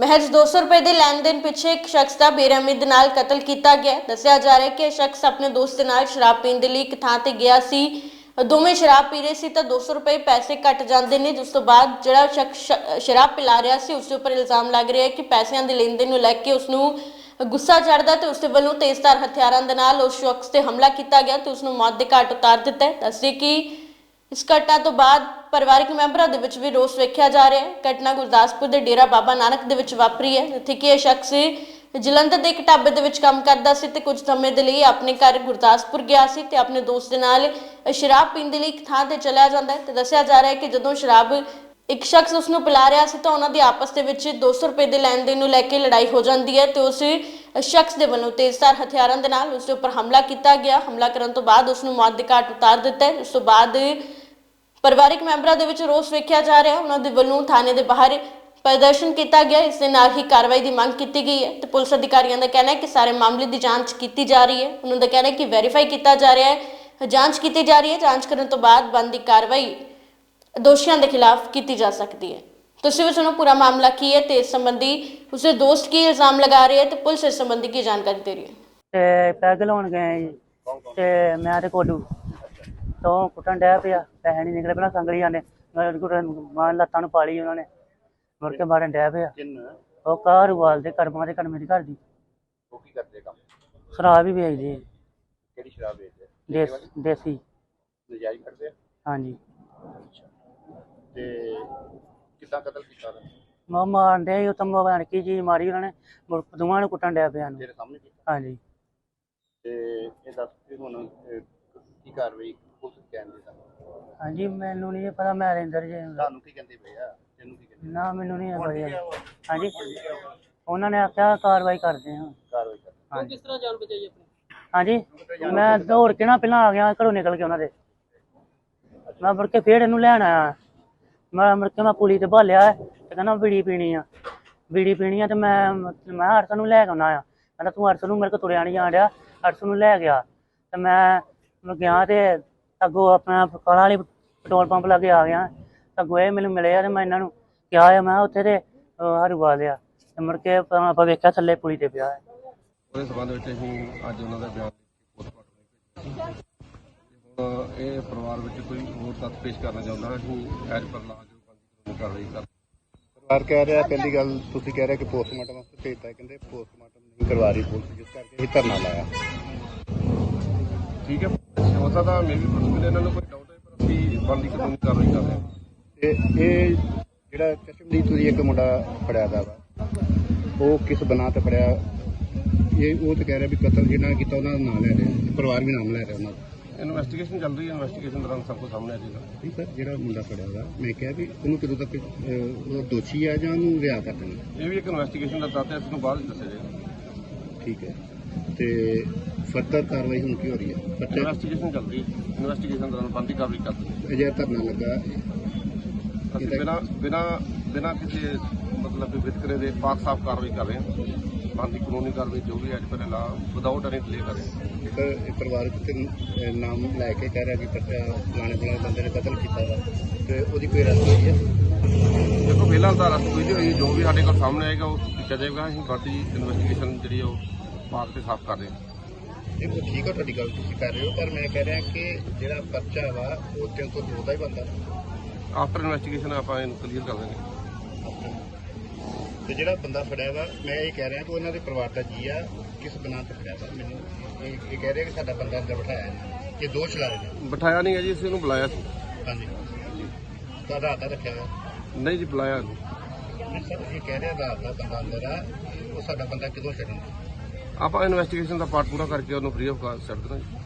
ਮਹਿਜ਼ 200 ਰੁਪਏ ਦੇ ਲੈਣ ਦੇਣ ਪਿੱਛੇ ਇੱਕ ਸ਼ਖਸ ਦਾ ਬੇਰਹਿਮੀ ਦੇ ਨਾਲ ਕਤਲ ਕੀਤਾ ਗਿਆ। ਹੈ। ਦੱਸਿਆ ਜਾ ਰਿਹਾ ਹੈ ਕਿ ਇਹ ਸ਼ਖਸ ਆਪਣੇ ਦੋਸਤ ਦੇ ਨਾਲ ਸ਼ਰਾਬ ਪੀਣ ਦੇ ਲਈ ਇੱਕ ਥਾਂ ਤੇ ਗਿਆ ਸੀ। ਦੋਵੇਂ ਸ਼ਰਾਬ ਪੀ ਰਹੇ ਸੀ ਤਾਂ 200 ਰੁਪਏ ਪੈਸੇ ਕੱਟ ਜਾਂਦੇ ਨੇ। ਜਿਸ ਤੋਂ ਬਾਅਦ ਜਿਹੜਾ ਸ਼ਖਸ ਸ਼- ਸ਼ਰਾਬ ਪਿਲਾ ਰਿਹਾ ਸੀ, ਉਸ ਦੇ ਉੱਪਰ ਇਲਜ਼ਾਮ ਲੱਗ ਰਿਹਾ ਹੈ ਕਿ ਪੈਸਿਆਂ ਦੇ ਲੈਣ ਦੇਣ ਨੂੰ ਲੈ ਕੇ ਉਸ ਨੂੰ ਗੁੱਸਾ ਚੜਦਾ ਤੇ ਉਸ ਦੇ ਵੱਲੋਂ ਤੇਜ਼ਧਾਰ ਹਥਿਆਰਾਂ ਦੇ ਨਾਲ ਉਸ ਸ਼ਖਸ ਤੇ ਹਮਲਾ ਕੀਤਾ ਗਿਆ ਤੇ ਉਸ ਨੂੰ ਮੌਤ ਦੇ ਘਾਟ ਉਤਾਰ ਦਿੱਤਾ ਹੈ। ਦੱਸਦੇ ਕਿ ਇਸ ਘਟਨਾ ਤੋਂ ਬਾਅਦ ਪਰਿਵਾਰਕ ਮੈਂਬਰਾਂ ਦੇ ਵਿੱਚ ਵੀ ਰੋਸ ਵੇਖਿਆ ਜਾ ਰਿਹਾ ਹੈ। ਘਟਨਾ ਗੁਰਦਾਸਪੁਰ ਦੇ ਡੇਰਾ ਬਾਬਾ ਨਾਨਕ ਦੇ ਵਿੱਚ ਵਾਪਰੀ ਹੈ। ਜਿੱਥੇ ਕਿ ਇਹ ਸ਼ਖਸ ਜਲੰਧਰ ਦੇ ਇੱਕ ਢਾਬੇ ਦੇ ਵਿੱਚ ਕੰਮ ਕਰਦਾ ਸੀ ਤੇ ਕੁਝ ਸਮੇਂ ਦੇ ਲਈ ਆਪਣੇ ਘਰ ਗੁਰਦਾਸਪੁਰ ਗਿਆ ਸੀ ਤੇ ਆਪਣੇ ਦੋਸਤ ਦੇ ਨਾਲ ਸ਼ਰਾਬ ਪੀਣ ਦੇ ਲਈ ਇੱਕ ਥਾਂ ਤੇ ਚਲਿਆ ਜਾਂਦਾ ਹੈ ਤੇ ਦੱਸਿਆ ਜਾ ਰਿਹਾ ਹੈ ਕਿ ਜਦੋਂ ਸ਼ਰਾਬ ਇੱਕ ਸ਼ਖਸ ਉਸ ਨੂੰ ਪਿਲਾ ਰਿਹਾ ਸੀ ਤਾਂ ਉਹਨਾਂ ਦੀ ਆਪਸ ਦੇ ਵਿੱਚ 200 ਰੁਪਏ ਦੇ ਲੈਣ ਦੇਣ ਨੂੰ ਲੈ ਕੇ ਲੜਾਈ ਹੋ ਜਾਂਦੀ ਹੈ ਤੇ ਉਸ ਸ਼ਖਸ ਦੇ ਵੱਲੋਂ ਤੇਜ਼ਧਾਰ ਹਥਿਆਰਾਂ ਦੇ ਨਾਲ ਉਸ ਦੇ ਉੱਪਰ ਹਮਲਾ ਕੀਤਾ ਗਿਆ। ਹਮਲਾ ਕਰਨ ਤੋਂ ਬਾਅਦ ਉਸ ਨੂੰ ਮੌਤ ਦੇ ਘਾਟ ਉਤਾਰ ਦਿੱਤਾ ਹੈ। ਉਸ ਤੋਂ ਬਾਅਦ ਪਰਿਵਾਰਕ ਮੈਂਬਰਾਂ ਦੇ ਵਿੱਚ ਰੋਸ ਵੇਖਿਆ ਜਾ ਰਿਹਾ ਹੈ। ਉਹਨਾਂ ਦੇ ਵੱਲੋਂ ਥਾਣੇ ਦੇ ਬਾਹਰ ਪ੍ਰਦਰਸ਼ਨ ਕੀਤਾ ਗਿਆ ਇਸ ਦੇ ਨਾਲ ਹੀ ਕਾਰਵਾਈ ਦੀ ਮੰਗ ਕੀਤੀ ਗਈ ਹੈ। ਤੇ ਪੁਲਿਸ ਅਧਿਕਾਰੀਆਂ ਦਾ ਕਹਿਣਾ ਹੈ ਕਿ ਸਾਰੇ ਮਾਮਲੇ ਦੀ ਜਾਂਚ ਕੀਤੀ ਜਾ ਰਹੀ ਹੈ। ਉਹਨਾਂ ਦਾ ਕਹਿਣਾ ਹੈ ਕਿ ਵੈਰੀਫਾਈ ਕੀਤਾ ਜਾ ਰਿਹਾ ਹੈ। ਜਾਂਚ ਕੀਤੀ ਜਾ ਰਹੀ ਹੈ। ਜਾਂਚ ਕਰਨ ਤੋਂ ਬਾਅਦ ਬਣਦੀ ਕਾਰਵਾਈ ਦੋਸ਼ੀਆਂ ਦੇ ਖਿਲਾਫ ਕੀਤੀ ਜਾ ਸਕਦੀ ਹੈ। ਤੁਸੀਂ ਵੀ ਸੁਣੋ ਪੂਰਾ ਮਾਮਲਾ ਕੀ ਹੈ ਤੇ ਇਸ ਸੰਬੰਧੀ ਉਸਦੇ ਦੋਸਤ ਕੀ ਇਲਜ਼ਾਮ ਲਗਾ ਰਹੇ ਹੈ ਤੇ ਪੁਲਿਸ ਇਸ ਸੰਬੰਧੀ ਕੀ ਜਾਣਕਾਰੀ ਦੇ ਰਹੀ ਹੈ? ਤੇ ਪੈਗ ਲਾਉਣ ਗਏ ਜੀ। ਤੇ ਮੈਂ ਤੇ ਕੋਡੂ ਤੋਂ ਕੁੱਟਣ ਡਿਆ ਪਿਆ ਪੈਸੇ ਨਹੀਂ ਨਿਕਲੇ ਪਹਿਲਾਂ ਸੰਗਲੀਆਂ ਨੇ ਮੈਂ ਮਾਂ ਲੱਤਾਂ ਨੂੰ ਪਾਲੀ ਉਹਨਾਂ ਨੇ ਮੁੜ ਕੇ ਮਾਰਨ ਡਿਆ ਪਿਆ। ਕਿੰਨ? ਉਹ ਕਾਰ ਵਾਲ ਦੇ ਕਰਮਾਂ ਦੇ ਕਰਮੇ ਦੀ ਘਰ ਦੀ। ਉਹ ਕੀ ਕਰਦੇ ਕੰਮ? ਸ਼ਰਾਬ ਹੀ ਵੇਚਦੇ ਕਿਹੜੀ ਸ਼ਰਾਬ ਵੇਚਦੇ ਦੇਸ ਦੇਸੀ ਨਜਾਇਜ਼ ਕਰਦੇ ਆ? ਹਾਂਜੀ। ਤੇ ਕਿੱਦਾਂ ਕਤਲ ਕੀਤਾ ਉਹਨੇ? ਮੈਂ ਮਾਰਨ ਡਿਆ ਸੀ, ਉਹ ਤਾਂ ਮਾਰਨ ਕੀ ਮਾਰੀ ਉਹਨਾਂ ਨੇ ਮੁੜ ਦੋਵਾਂ ਨੂੰ ਕੁੱਟਣ ਡਿਆ ਪਿਆ ਨੂੰ ਤੇਰੇ ਸਾਹਮਣੇ ਕੀਤਾ? ਹਾਂਜੀ। ਤੇ ਇਹ ਦੱਸ ਕਿ ਹੁਣ ਅਹ, ਕੀ ਕਾਰਵਾਈ ਪੁਲਿਸ ਕਹਿੰਦੀ ਸਾਨੂੰ ਹਾਂਜੀ ਮੈਨੂੰ ਨਹੀਂ ਪਤਾ ਮੈਂ ਰਿੰਦਰ ਜੀ ਤੁਹਾਨੂੰ ਕੀ ਕਹਿੰਦੇ ਪਏ ਆ? ਤੈਨੂੰ ਕੀ ਕਹਿੰਦੇ ਨਾ ਮੈਨੂੰ ਨਹੀਂ ਪਤਾ। ਹਾਂਜੀ। ਉਹਨਾਂ ਨੇ ਆਖਿਆ ਕਾਰਵਾਈ ਕਰਦੇ ਹਾਂ। ਕਾਰਵਾਈ ਕਰ ਹਾਂਜੀ। ਕਿਸ ਤਰ੍ਹਾਂ ਜਾਨ ਬਚਾਈ ਆਪਣੀ? ਹਾਂਜੀ। ਮੈਂ ਦੌੜ ਕੇ ਨਾ ਪਹਿਲਾਂ ਆ ਗਿਆ ਘਰੋਂ ਨਿਕਲ ਕੇ ਉਹਨਾਂ ਦੇ। ਮੈਂ ਮੁੜ ਕੇ ਫੇਰ ਇਹਨੂੰ ਲੈਣ ਆਇਆ। ਮੈਂ ਮੁੜ ਕੇ ਮੈਂ ਪੁਲੀ ਤੇ ਭਾਲਿਆ ਤੇ ਕਹਿੰਦਾ ਬੀੜੀ ਪੀਣੀ ਆ। ਬੀੜੀ ਪੀਣੀ ਆ ਤੇ ਮੈਂ ਮੈਂ ਅਰਸ ਨੂੰ ਲੈ ਕੇ ਆਉਣਾ ਆ। ਕਹਿੰਦਾ ਤੂੰ ਅਰਸ ਨੂੰ ਮੇਰੇ ਕੋਲ ਤੁਰਿਆ ਨਹੀਂ ਜਾਣ ਡਿਆ। ਅਰਸ ਨੂੰ ਲੈ ਗਿਆ। ਤੇ ਮੈਂ ਮੈਂ ਗਿਆ ਤੇ ਅੱਗੋਂ ਆਪਣਾ ਕਾਲਾ ਵਾਲੀ ਪੈਟਰੋਲ ਪੰਪ ਲਾਗੇ ਆ ਗਿਆ। ਅੱਗੋਂ ਇਹ ਮੈਨੂੰ ਮਿਲੇ ਆ ਤੇ ਮੈਂ ਇਹਨਾਂ ਨੂੰ ਕਿਹਾ ਆ ਮੈਂ ਉੱਥੇ ਤੇ ਹਰੂਆ ਲਿਆ ਤੇ ਮੁੜ ਕੇ ਆਪਾਂ ਆਪਾਂ ਵੇਖਿਆ ਥੱਲੇ ਪੁਲੀ ਤੇ ਪਿਆ ਹੈ। ਉਹਦੇ ਸੰਬੰਧ ਵਿੱਚ ਅਸੀਂ ਅੱਜ ਉਹਨਾਂ ਦਾ ਬਿਆਨ ਤੇ ਹੁਣ ਇਹ ਪਰਿਵਾਰ ਵਿੱਚ ਕੋਈ ਹੋਰ ਤੱਥ ਪੇਸ਼ ਕਰਨਾ ਚਾਹੁੰਦਾ ਹੈ ਅਸੀਂ ਐਜ ਪਰ ਲਾ ਜੋ ਬੰਦੀ ਕਾਨੂੰਨੀ ਕਾਰਵਾਈ ਕਰ ਪਰਿਵਾਰ ਕਹਿ ਰਿਹਾ ਪਹਿਲੀ ਗੱਲ ਤੁਸੀਂ ਕਹਿ ਰਹੇ ਕਿ ਪੋਸਟਮਾਰਟਮ ਵਾਸਤੇ ਭੇਜਤਾ ਕਹਿੰਦੇ ਪੋਸਟਮਾਰਟਮ ਨਹੀਂ ਕਰਵਾ ਰਹੀ ਪੁਲਿਸ ਜਿਸ ਕਰਕੇ ਇਹ ਧਰਨਾ ਲਾਇਆ। ਠੀਕ ਹੈ ਹੋ ਸਕਦਾ ਮੇਬੀ ਇਹਨਾਂ ਨੂੰ ਕੋਈ ਡਾਊਟ ਹੈ ਪਰ ਅਸੀਂ ਬੰਦੀ ਕਾਨੂੰਨੀ ਕਾਰਵਾਈ ਕਰ ਰਹੇ ਹਾਂ। ਤੇ ਇਹ ਜਿਹੜਾ ਚਸ਼ਮਦੀਦ ਤੁਸੀਂ ਇੱਕ ਮੁੰਡਾ ਫੜਿਆ ਦਾ ਵਾ ਉਹ ਕਿਸ ਬਣਾ ਤੇ ਫੜਿਆ? ਇਹ ਉਹ ਤਾਂ ਕਹਿ ਰਿਹਾ ਵੀ ਕਤਲ ਜਿਹਨਾਂ ਕੀਤਾ ਉਹਨਾਂ ਦਾ ਨਾਮ ਲੈ ਰਿਹਾ ਤੇ ਪਰਿਵਾਰ ਵੀ ਨਾਮ ਲੈ ਰਿਹਾ ਉਹਨਾਂ ਦਾ। ਇਨਵੈਸਟੀਗੇਸ਼ਨ ਚੱਲ ਰਹੀ ਹੈ ਇਨਵੈਸਟੀਗੇਸ਼ਨ ਦੌਰਾਨ ਸਭ ਕੁਝ ਸਾਹਮਣੇ ਆ ਜਾਏਗਾ। ਨਹੀਂ ਸਰ ਜਿਹੜਾ ਮੁੰਡਾ ਫੜਿਆ ਵਾ ਮੈਂ ਕਿਹਾ ਵੀ ਉਹਨੂੰ ਕਦੋਂ ਤੱਕ ਅਹ, ਉਹ ਦੋਸ਼ੀ ਆ ਜਾਂ ਉਹਨੂੰ ਰਿਆ ਕਰ ਦੇਣਾ? ਇਹ ਵੀ ਇੱਕ ਇਨਵੈਸਟੀਗੇਸ਼ਨ ਦਾ ਤੱਤ ਹੈ ਇਸ ਨੂੰ ਬਾਅਦ ਵਿੱਚ ਦੱਸਿਆ ਜਾਏਗਾ। ਠੀਕ ਹੈ ਤੇ ਫਰਦਰ ਕਾਰਵਾਈ ਹੁਣ ਕੀ ਹੋ ਰਹੀ ਹੈ? ਬੱਚਾ ਇਨਵੈਸਟੀਗੇਸ਼ਨ ਚੱਲ ਰਹੀ ਹੈ। ਇਨਵੈਸਟੀਗੇਸ਼ਨ ਦੌਰਾਨ ਬੰਦੀ ਕਾਰਵਾਈ ਕਰ ਰਹੇ ਅਜੇ ਧਰਨਾ ਲੱਗਾ। ਅਸੀਂ ਬਿਨਾ ਬਿਨਾ ਬਿਨਾ ਕਿਸੇ ਮਤਲਬ ਵਿਤਕਰੇ ਦੇ ਪਾਕ ਸਾਫ਼ ਕਾਰਵਾਈ ਕਰ ਰਹੇ ਹਾਂ। ਬੰਦੀ ਕਾਨੂੰਨੀ ਕਾਰਵਾਈ ਜੋ ਵੀ ਐਜ ਪਰ ਲਾ ਵਿਦਆਊਟ ਐਨੀ ਡਿਲੇ ਕਰ ਰਹੇ ਹਾਂ। ਪਰਿਵਾਰਕ ਤੇ ਨਾਮ ਲੈ ਕੇ ਕਹਿ ਰਿਹਾ ਕਿ ਫਲਾਣੇ ਫਲਾਣੇ ਬੰਦੇ ਨੇ ਕਤਲ ਕੀਤਾ ਵਾ। ਤੇ ਉਹਦੀ ਕੋਈ ਰਸਤ ਹੋਈ ਹੈ? ਦੇਖੋ ਫਿਲਹਾਲ ਤਾਂ ਅਰੈਸਟ ਹੋਈ ਨਹੀਂ ਹੋਈ। ਜੋ ਵੀ ਸਾਡੇ ਕੋਲ ਸਾਹਮਣੇ ਆਏਗਾ ਉਹ ਕੀਤਾ ਜਾਏਗਾ ਅਸੀਂ ਬਾਕੀ ਇਨਵੈਸਟੀਗੇਸ਼ਨ ਜਿਹੜੀ ਉਹ ਪਾਕ ਤੇ ਸਾਫ਼ ਕਰ ਰਹੇ ਹਾਂ। ਤਾਂ ਠੀਕ ਹੈ ਤੁਹਾਡੀ ਗੱਲ ਤੁਸੀਂ ਕਰ ਰਹੇ ਹੋ ਪਰ ਮੈਂ ਕਹਿ ਰਿਹਾ ਕਿ ਜਿਹੜਾ ਬੱਚਾ ਵਾ ਉਹ 302 ਦਾ ਹੀ ਬੰਦਾ। ਆਫਟਰ ਇਨਵੈਸਟੀਗੇਸ਼ਨ ਆਪਾਂ ਇਹਨੂੰ ਕਲੀਅਰ ਕਰ ਦਾਂਗੇ ਤੇ ਜਿਹੜਾ ਬੰਦਾ ਫੜਿਆ ਵਾ ਮੈਂ ਇਹ ਕਹਿ ਰਿਹਾ ਕਿ ਉਹਨਾਂ ਦੇ ਪਰਿਵਾਰ ਦਾ ਜੀ ਆ ਕਿਸ ਬਣਾ ਤੇ ਫੜਿਆ ਵਾ। ਮੈਨੂੰ ਇਹ ਇਹ ਕਹਿ ਰਿਹਾ ਕਿ ਸਾਡਾ ਬੰਦਾ ਅੰਦਰ ਬਿਠਾਇਆ ਹੈ ਇਹ ਦੋਸ਼ ਲਾ ਰਹੇ ਨੇ। ਬਿਠਾਇਆ ਨਹੀਂ ਹੈ ਜੀ ਅਸੀਂ ਉਹਨੂੰ ਬੁਲਾਇਆ ਸੀ। ਹਾਂਜੀ। ਤਾਂ ਆਧਾਰ ਦਾ ਰੱਖਿਆ ਹੋਇਆ। ਨਹੀਂ ਜੀ ਬੁਲਾਇਆ ਨਹੀਂ। ਨਹੀਂ ਸਰ ਇਹ ਕਹਿ ਰਿਹਾ ਆਧਾਰ ਦਾ ਬੰਦਾ ਅੰਦਰ ਆ ਉਹ ਸਾਡਾ ਬੰਦਾ ਕਿਦੋਂ ਛੱਡਣਾ ਆਪਾਂ ਇਨਵੈਸਟੀਗੇਸ਼ਨ ਦਾ ਪਾਰਟ ਪੂਰਾ ਕਰਕੇ ਉਹਨੂੰ ਫ੍ਰੀ ਆਫ ਕਾਸਟ ਛੱਡ ਦੇਣਾ ਜੀ।